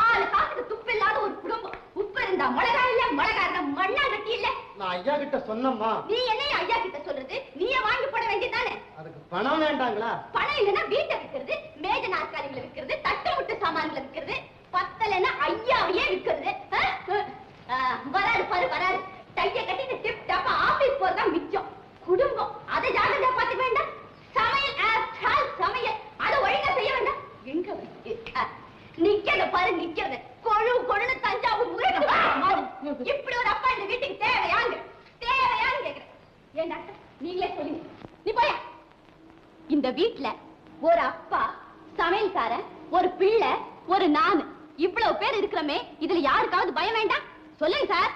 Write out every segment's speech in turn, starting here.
ஆளு காசுக்கு துப்பு இல்லாத ஒரு குடும்பம். உப்பு இருந்தா மிளகா இல்ல மிளகா இருந்தா மண்ணாங்கட்டி இல்ல. நான் ஐயா கிட்ட சொன்னம்மா. நீ என்ன ஐயா கிட்ட சொல்றது? நீயே வாங்கி போட வேண்டியதானே அதுக்கு பணம் வேண்டாங்களா? பணம் இல்லைன்னா வீட்டை விக்கிறது மேஜ நாற்காலிகளை விக்கிறது தட்டு முட்டு சாமான்களை விக்கிறது பத்தலைன்னா ஐயாவையே விக்கிறது ஆ? ஆ, வராரு பாரு வராரு டைய கட்டிட்டு டிப் டாப்பா ஆபீஸ் போறதா மிச்சம் குடும்பம் அதை ஜாகிரதையா பார்த்துக்க வேண்டாம் சமையல் ஆஸ்டால் சமையல் அதை ஒழுங்கா செய்ய வேண்டாம் எங்க வைக்க நிக்கிறத பாரு நிக்கிறத கொழு கொழுன்னு தஞ்சாவூர் உருட்டு மாடு. இப்படி ஒரு அப்பா இந்த வீட்டுக்கு தேவையாங்க தேவையான்னு கேக்குறேன் ஏன் டாக்டர் நீங்களே சொல்லுங்க நீ போயா இந்த வீட்ல ஒரு அப்பா சமையல்காரன் ஒரு பிள்ளை ஒரு நானு. இவ்வளவு பேர் இருக்கிறோமே இதுல யாருக்காவது பயம் வேண்டாம்? சொல்லுங்க சார்.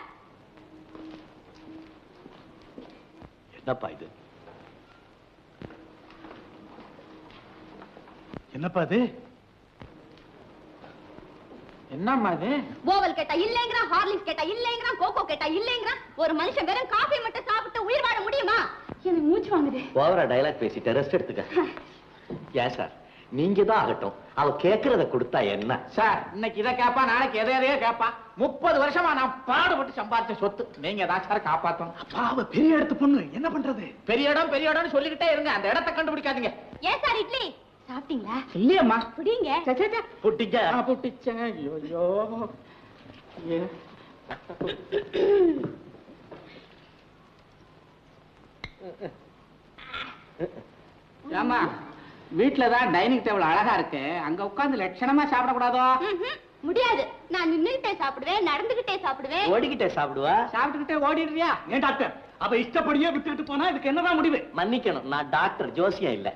என்னப்பா இது? என்னப்பா அது என்னம்மா அது ஓவல் கேட்டா இல்லைங்கிறான் ஹார்லிக்ஸ் கேட்டா இல்லைங்கிறான் கோகோ கேட்டா இல்லைங்கிறான். ஒரு மனுஷன் வெறும் காஃபி மட்டும் சாப்பிட்டு உயிர் வாழ முடியுமா? எனக்கு மூச்சு வாங்குது. ஓவரா டயலாக் பேசிட்டு ரெஸ்ட் எடுத்துக்க. ஏன் சார் நீங்க தான் ஆகட்டும். அவ கேக்குறத கொடுத்தா என்ன? சார் இன்னைக்கு இதை கேப்பா நாளைக்கு எதை எதையோ கேப்பா. முப்பது வருஷமா நான் பாடுபட்டு சம்பாதிச்ச சொத்து. நீங்க தான் சார் காப்பாத்தணும். அவ பெரிய இடத்து பொண்ணு. என்ன பண்றது? பெரிய இடம் பெரிய இடம்னு சொல்லிக்கிட்டே இருங்க. அந்த இடத்தை கண்டுபிடிக்காதீங்க. ஏன் சார் இட்லி? சாப்பிட்டீங்களா? இல்லையம்மா. புடிங்க புட்டிக்க. ஆ, புட்டிச்சேன். ஐயோ ஏ. ஏம்மா வீட்ல தான் டைனிங் டேபிள் அழகா இருக்கு. அங்க உட்கார்ந்து லட்சணமா சாப்பிடக்கூடாதோ. முடியாது. நான் நின்னுகிட்டே சாப்பிடுவேன் நடந்துகிட்டே சாப்பிடுவேன். ஓடிக்கிட்டே சாப்பிடுவா? சாப்பிட்டுக்கிட்டே ஓடிடுறியா? ஏன் டாக்டர்? அவ இஷ்டப்படியே விட்டுட்டு போனா இதுக்கு என்னதான் முடிவு? மன்னிக்கணும் நான் டாக்டர் ஜோசியம் இல்ல.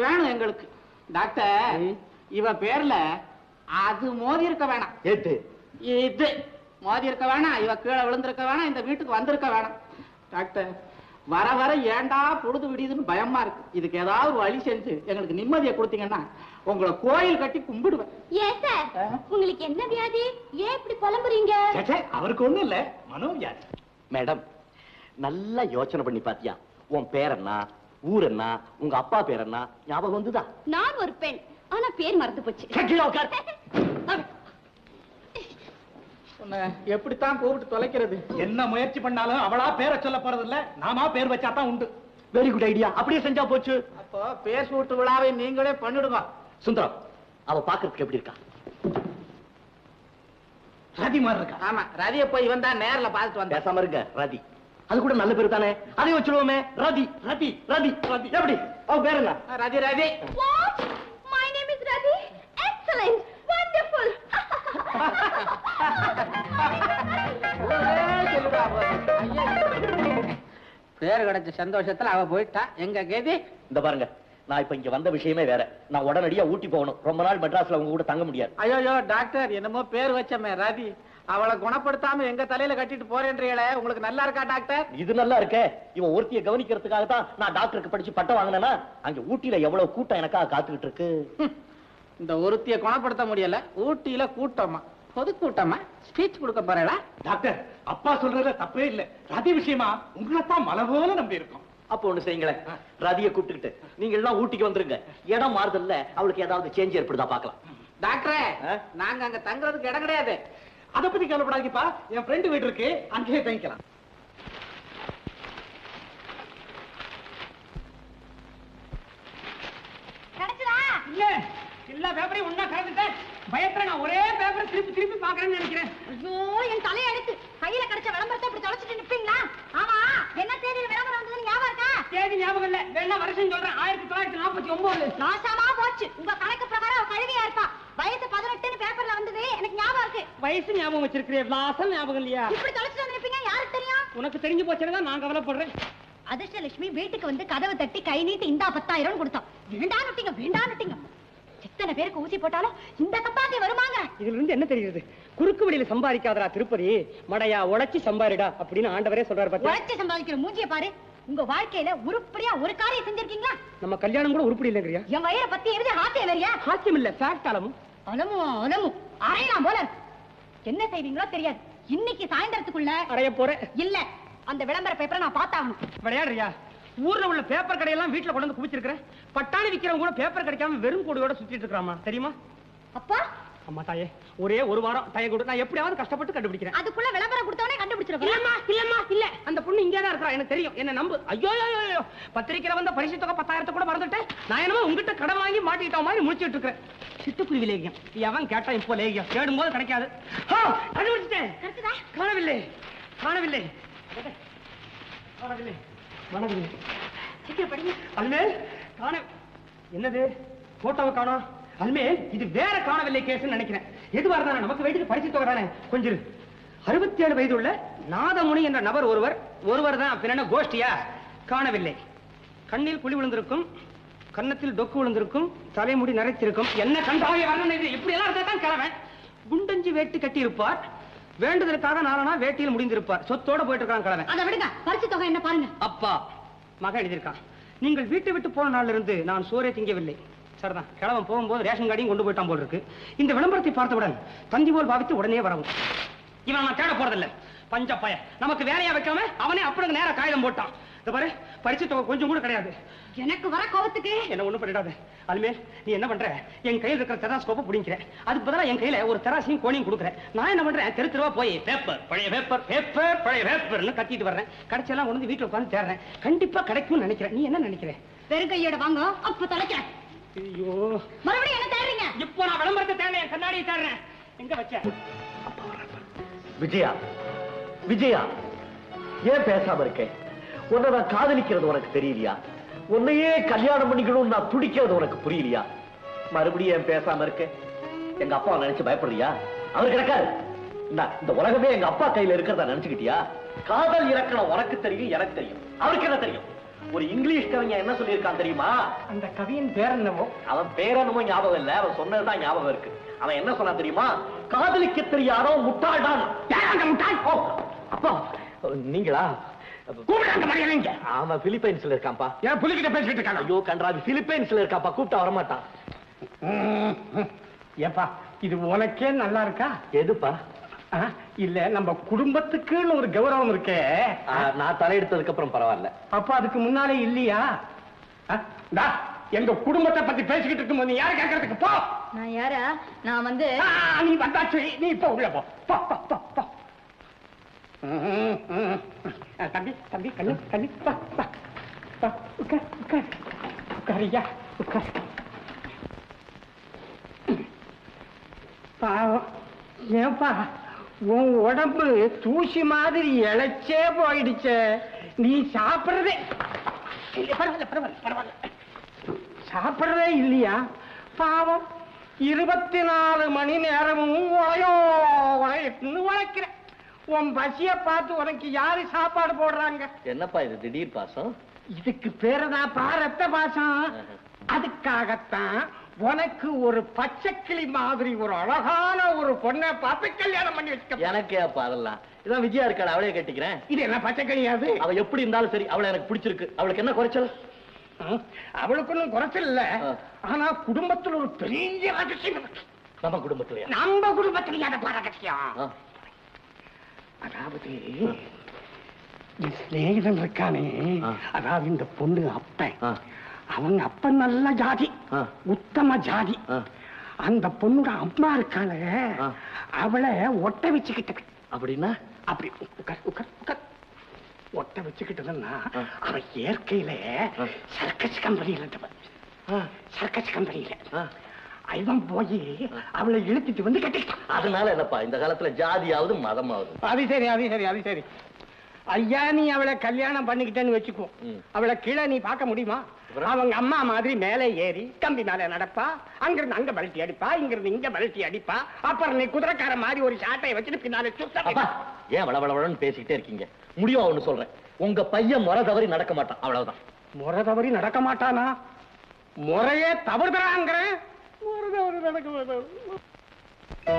வேணும் எங்களுக்கு. டாக்டர் இவ பேர்ல அது மோதி இருக்க வேணாம். ஏத்து இது மோதி இருக்க வேணாம். இவ கீழே விழுந்திருக்க வேணாம். இந்த வீட்டுக்கு வந்திருக்க வேணாம். டாக்டர் வர வர ஏண்டா பொழுது விடியுதுன்னு பயமா இருக்கு. இதுக்கு ஏதாவது ஒரு வழி செஞ்சு எங்களுக்கு நிம்மதியை கொடுத்தீங்கன்னா உங்களை கோயில் கட்டி கும்பிடுவேன். ஏன் சார்? உங்களுக்கு என்ன வியாதி? ஏன் இப்படி புலம்புறீங்க? அவருக்கு ஒண்ணும் இல்ல. மனோவியாதி. மேடம் நல்லா யோசனை பண்ணி பாத்தியா? உன் பேர் என்ன ஊர் என்ன உங்க அப்பா பேர் என்ன ஞாபகம் வந்துதா? நான் ஒரு பெண். ஆனா பேர் மறந்து போச்சு. உன்னை எப்படித்தான் கூப்பிட்டு தொலைக்கிறது? என்ன முயற்சி பண்ணாலும் அவளா பேரை சொல்ல போறது இல்ல நாமா பேர் வச்சாதான் உண்டு. வெரி குட் ஐடியா அப்படியே செஞ்சா போச்சு. அப்போ பேர் சூட்டு விழாவை நீங்களே பண்ணிடுங்க. சுந்தரம் அவ பாக்குறதுக்கு எப்படி இருக்கா? ரதி மாதிரி இருக்கா? ஆமா ரதிய போய் இவன் தான் நேர்ல பார்த்துட்டு வந்தேன். பேசாம இருங்க ரதி. அது கூட நல்ல பேர் தானே? அதையும் வச்சுடுவோமே ரதி ரதி ரதி ரதி. எப்படி? அவ பேர் என்ன? ரதி ரதி. பேர் கிடைச்ச சந்தோஷத்துல அவ போயிட்டா. எங்க கேதி? இந்த பாருங்க நான் இப்ப இங்க வந்த விஷயமே வேற. நான் உடனடியா ஊட்டி போகணும். ரொம்ப நாள் மெட்ராஸ்ல உங்க கூட தங்க முடியாது. ஐயோ டாக்டர் என்னமோ பேர் வச்சமே ரதி. அவளை குணப்படுத்தாம எங்க தலையில கட்டிட்டு போறேன்றீங்களே உங்களுக்கு நல்லா இருக்கா டாக்டர்? இது நல்லா இருக்கே. இவன் ஒருத்திய கவனிக்கிறதுக்காக தான் நான் டாக்டருக்கு படிச்சு பட்டம் வாங்கினேன்னா அங்க ஊட்டியில எவ்வளவு கூட்டம் எனக்காக காத்துக்கிட்டு இருக்கு. இந்த ஒருத்திய குணப்படுத்த முடியல ஊட்டியில கூட்டமா. பொது கூட்டமா ஸ்பீச் கொடுக்க போறேடா டாக்டர் அப்பா சொல்றதுல தப்பே இல்ல. ரதி விஷயமா உங்களைத்தான் மலை போல நம்பி இருக்கோம் அப்போ ஒண்ணு செய்யுங்களேன். ரதியை கூப்பிட்டுக்கிட்டு நீங்க எல்லாம் ஊட்டிக்கு வந்துருங்க. இடம் மாறுதல்ல. அவளுக்கு ஏதாவது சேஞ்ச் ஏற்படுதா பார்க்கலாம். டாக்டரே? நாங்க அங்க தங்குறதுக்கு இடம் கிடையாது. அத பத்தி கவலைப்படாதீப்பா என் ஃப்ரெண்டு வீடு இருக்கு. அங்கேயே தங்கிக்கலாம். இல்ல. எல்லா பேப்பரையும் ஒண்ணா கலந்துட்டேன். பயத்துல நான் ஒரே பேப்பரை திருப்பி திருப்பி பாக்குறேன்னு நினைக்கிறேன். ஐயோ என் தலையை எடுத்து கையில கிடைச்ச விளம்பரத்தை இப்படி தொலைச்சிட்டு நிப்பீங்களா? ஆமா என்ன தேதியில விளம்பரம் வந்ததுன்னு ஞாபகம் இருக்கா? தேதி ஞாபகம் இல்ல. வேணா வருஷம் சொல்றேன். ஆயிரத்தி தொள்ளாயிரத்தி நாற்பத்தி ஒன்பது நாசமா போச்சு. உங்க கணக்கு பிரகாரம் அவ கழுவியா இருப்பா. வயசு பதினெட்டுன்னு பேப்பர்ல வந்தது. எனக்கு ஞாபகம் இருக்கு. வயசு ஞாபகம் வச்சிருக்கிறேன் விலாசம் ஞாபகம் இல்லையா? இப்படி தொலைச்சிட்டு வந்து நிப்பீங்க? யாருக்கு தெரியும்? உனக்கு தெரிஞ்சு போச்சுன்னு தான் நான் கவலைப்படுறேன். அதிர்ஷ்டலட்சுமி வீட்டுக்கு வந்து கதவை தட்டி கை நீட்டி இந்தா பத்தாயிரம் கொடுத்தோம். வேண்டாம் நட்டிங்க வேண்டாம் நட்டிங்க. பேருக்கு ஊசி போட்டாலும் இந்த கப்பாத்தி வருமாங்க? இதுல இருந்து என்ன தெரியுது குறுக்கு வழியில சம்பாதிக்காதடா திருப்பதி. மடையா உழைச்சி சம்பாரிடா அப்படின்னு ஆண்டவரே சொல்றாரு பாத்தியா? உழைச்சு சம்பாதிக்கிற மூஞ்சிய பாரு. உங்க வாழ்க்கையில உருப்படியா ஒரு காரியம் செஞ்சிருக்கீங்களா? நம்ம கல்யாணம் கூட உருப்படி இல்லைங்கிறியா? என் வயிறை பத்தி எழுதி ஹாத்தியம் வரியா சாத்தியம் இல்ல ஃபேக்ட் அளவும் அலமும் அலமும். அரையலாம் போல. என்ன செய்வீங்களோ தெரியாது. இன்னைக்கு சாயந்தரத்துக்குள்ள அறைய போற இல்ல அந்த விளம்பர பேப்பரை நான் பார்த்தாகணும். விளையாடுறியா? ஊர்ல உள்ள பேப்பர் கடையெல்லாம் வீட்டுல கொண்டு வந்து குவிச்சிருக்கிறேன் பட்டாணி விக்கிறவங்க கூட பேப்பர் கிடைக்காம வெறும் கூடையோட சுத்திட்டு இருக்காமா தெரியுமா? அப்பா. அம்மா தாயே ஒரே ஒரு வாரம் டைம் கொடு. நான் எப்படியாவது கஷ்டப்பட்டு கண்டுபிடிக்கிறேன். அதுக்குள்ள விளம்பரம் கொடுத்தவனே கண்டுபிடிச்சிட இல்லம்மா இல்லம்மா இல்ல. அந்த பொண்ணு இங்கே தான் இருக்கா எனக்கு தெரியும். என்ன நம்பு. ஐயோ ஐயோ பத்திரிக்கையில வந்த பரிசு தொகை பத்தாயிரத்தை கூட மறந்துட்டேன். நான் என்னமோ உங்ககிட்ட கடன் வாங்கி மாட்டிக்கிட்ட மாதிரி முடிச்சிட்டு இருக்கிறேன். சிட்டுக்குருவி லேகியம். எவன் கேட்டா இப்போ லேகியம்? தேடும் போது கிடைக்காது கண்டுபிடிச்சிட்டேன்? காணவில்லை. காணவில்லை. காணவில்லை. காணவில்லை சீக்கிரம் படிங்க. அல்மேல் காண என்னது? போட்டோவை காணோம் அல்மேல் இது வேற காணவில்லை கேஸ்னு நினைக்கிறேன். எதுவா இருந்தாலும் நமக்கு வேண்டியது பரிசு தொகை கொஞ்சம். 67 ஏழு வயது உள்ள நாதமுனி என்ற நபர் ஒருவர் ஒருவர் தான் பின்ன கோஷ்டியா? காணவில்லை. கண்ணில் குழி விழுந்திருக்கும் கன்னத்தில் டொக்கு விழுந்திருக்கும் தலைமுடி நரைத்திருக்கும். என்ன கண்டாகிய வர்ணனை இது? இப்படி எல்லாம் இருந்தா தான் கிழவன். குண்டஞ்சி வேட்டி கட்டி இருப்பார் வேண்டுதலுக்காக நாளனா வேட்டியில் முடிந்திருப்பார். சொத்தோட போயிட்டு இருக்கான் கிழவன். அதை விடுங்க. பரிசு தொகை என்ன பாருங்க. அப்பா மகன் எழுதியிருக்கான். நீங்கள் வீட்டை விட்டு போன நாள்ல இருந்து நான் சோறே திங்கவில்லை. சரிதான். கிழவன் போகும்போது ரேஷன் கார்டையும் கொண்டு போயிட்டான் போல் இருக்கு இந்த விளம்பரத்தை பார்த்தவுடன் தந்தி போல் பாவித்து உடனே வரவும். இவன் நான் தேட போறதில்ல. பஞ்ச பய நமக்கு வேலையா வைக்காம அவனே அப்படிங்க நேரா காகிதம் போட்டான். இந்த பாரு பரிசு தொகை கொஞ்சம் கூட கிடையாது. எனக்கு வர கோவத்துக்கு என்ன ஒண்ணும் பண்ணிடாத. அதுமேல் நீ என்ன பண்ற? என் கையில் இருக்கிற தெராஸ்கோப்பை பிடிக்கிற அதுக்கு பதிலா என் கையில ஒரு தெராசியும் கோணியும் கொடுக்குறேன். நான் என்ன பண்றேன்? தெரு தெருவா போய் பேப்பர் பழைய பேப்பர் பேப்பர் பழைய பேப்பர்னு கத்திட்டு வர்றேன். கடைசியெல்லாம் கொண்டு வந்து வீட்டுல உட்காந்து தேடுறேன். கண்டிப்பா கிடைக்கும்னு நினைக்கிறேன். நீ என்ன நினைக்கிற? வெறும் கையோட வாங்க அப்ப தொலைக்கிறேன். ஐயோ. மறுபடியும் என்ன தேடுறீங்க? இப்போ நான் விளம்பரத்தை தேடுறேன். என் கண்ணாடியை தேடுறேன். எங்க வச்ச? விஜயா. விஜயா. ஏன் பேசாம இருக்கேன் உன்னை நான் காதலிக்கிறது உனக்கு தெரியலையா? உன்னையே கல்யாணம் பண்ணிக்கணும்னு நான் துடிக்கிறது உனக்கு புரியலையா? மறுபடியும் ஏன் பேசாம இருக்கேன் எங்க அப்பாவை நினைச்சு பயப்படுறியா? அவர் கிடக்காரு. இந்தா, இந்த உலகமே எங்க அப்பா கையில இருக்கிறதா நினைச்சுக்கிட்டியா? காதல் இலக்கணம் உனக்கு தெரியும் எனக்கு தெரியும். அவருக்கு என்ன தெரியும்? ஒரு இங்கிலீஷ் கவிஞன் என்ன சொல்லியிருக்கான் தெரியுமா? அந்த கவியின் பேர் என்னவோ அவன் பேரனமோ ஞாபகம் இல்ல. அவன் சொன்னதுதான் ஞாபகம் இருக்கு. அவன் என்ன சொன்னான் தெரியுமா? காதலிக்க தெரியாதோ முட்டாள்தான். அப்பா. நீங்களா? அவன் பிலிப்பைன்ஸ்ல இருக்கான்ப்பா. ஏன் புலிகிட்ட பேசிட்டு இருக்காங்க? ஐயோ கன்றாவி பிலிப்பைன்ஸ்ல இருக்கான்ப்பா கூப்பிட்டா வரமாட்டான். ஏப்பா இது உனக்கே நல்லா இருக்கா? எதுப்பா? இல்ல நம்ம குடும்பத்துக்குன்னு ஒரு கௌரவம் இருக்கே. நான் தலையெடுத்ததுக்கு அப்புறம் பரவாயில்ல. அப்ப அதுக்கு முன்னாலே இல்லையா? எங்க குடும்பத்தை பத்தி பேசிக்கிட்டு இருக்கும்போது நீ யாரு கேட்கறதுக்கு போ. நான் யாரா? நான் வந்து நீ வந்தாச்சு நீ இப்ப உள்ள போ. போ போ போ போ. ம், ம். ஆ, தம்பி தம்பி கண்ணு கண்ணு வா வா. வா உட்கார் உட்கார். உட்காரியா உட்கார். பாவம். ஏன்பா உன் உடம்பு தூசி மாதிரி இழைச்சே போயிடுச்சே. நீ சாப்பிடுறதே பரவாயில்ல பரவாயில்ல பரவாயில்ல. சாப்பிடுறதே இல்லையா? பாவம். இருபத்தி நாலு மணி நேரமும் உழையோ உழையன்னு உழைக்கிறேன். உன் பசிய பார்த்து உனக்கு யாரு சாப்பாடு போடுறாங்க? என்னப்பா இது திடீர் பாசம்? இதுக்கு பேருதாப்பா ரத்த பாசம். அதுக்காகத்தான் உனக்கு ஒரு பச்சைக்கிளி மாதிரி ஒரு அழகான ஒரு பொண்ணை பார்த்து கல்யாணம் பண்ணி வச்சுக்க. எனக்கே அப்பா அதெல்லாம். இதான் விஜயா இருக்காள் அவளே கட்டிக்கிறேன். இது என்ன பச்சைக்கிளியாது அவ எப்படி இருந்தாலும் சரி அவளை எனக்கு பிடிச்சிருக்கு. அவளுக்கு என்ன குறைச்சல்? அவளுக்கு ஒன்றும் குறைச்சல் இல்ல. ஆனா குடும்பத்துல ஒரு பெரிய ரகசியம். நம்ம குடும்பத்திலயா? நம்ம குடும்பத்துல அதை ரகசியம். ஆ. அதாவது என் சிநேகிதன் இருக்கானே. அதாவது இந்த பொண்ணு அப்பன். அவங்க அப்பன் நல்ல ஜாதி. உத்தம ஜாதி. அந்த பொண்ணோட அம்மா இருக்காளே. அவளை ஒட்ட வச்சுக்கிட்ட அப்படின்னா அப்படி உட்கார் உட்கார் உட்கார் ஒட்ட வச்சுக்கிட்டதுன்னா. அவன் இயற்கையில. சர்க்கஸ் கம்பெனியில இருந்தவன். சர்க்கஸ் கம்பெனியில. இவன் போய் அவளை இழுத்துட்டு வந்து கட்டிக்கிட்டான் அதனால என்னப்பா இந்த காலத்துல ஜாதியாவது மதமாவது? அது சரி அது சரி அது சரி. ஐயா நீ அவளை கல்யாணம் பண்ணிக்கிட்டேன்னு வச்சுக்கோ. அவளை கீழே நீ பார்க்க முடியுமா? அவங்க அம்மா மாதிரி மேலே ஏறி கம்பி மேல நடப்பா அங்கிருந்து அங்க பல்ட்டி அடிப்பா இங்கிருந்து இங்க பல்ட்டி அடிப்பா. அப்புறம் நீ குதிரைக்கார மாதிரி ஒரு சாட்டையை வச்சுட்டு பின்னால ஏன் வளவளவளன்னு பேசிக்கிட்டே இருக்கீங்க? முடியும் ஒண்ணு சொல்றேன். உங்க பையன் முறை தவறி நடக்க மாட்டான். அவ்வளவுதான். முறை தவறி நடக்க மாட்டானா? முறையே தவறுதலாங்கிறேன் போறது தவறி நடக்க மாட்டார்.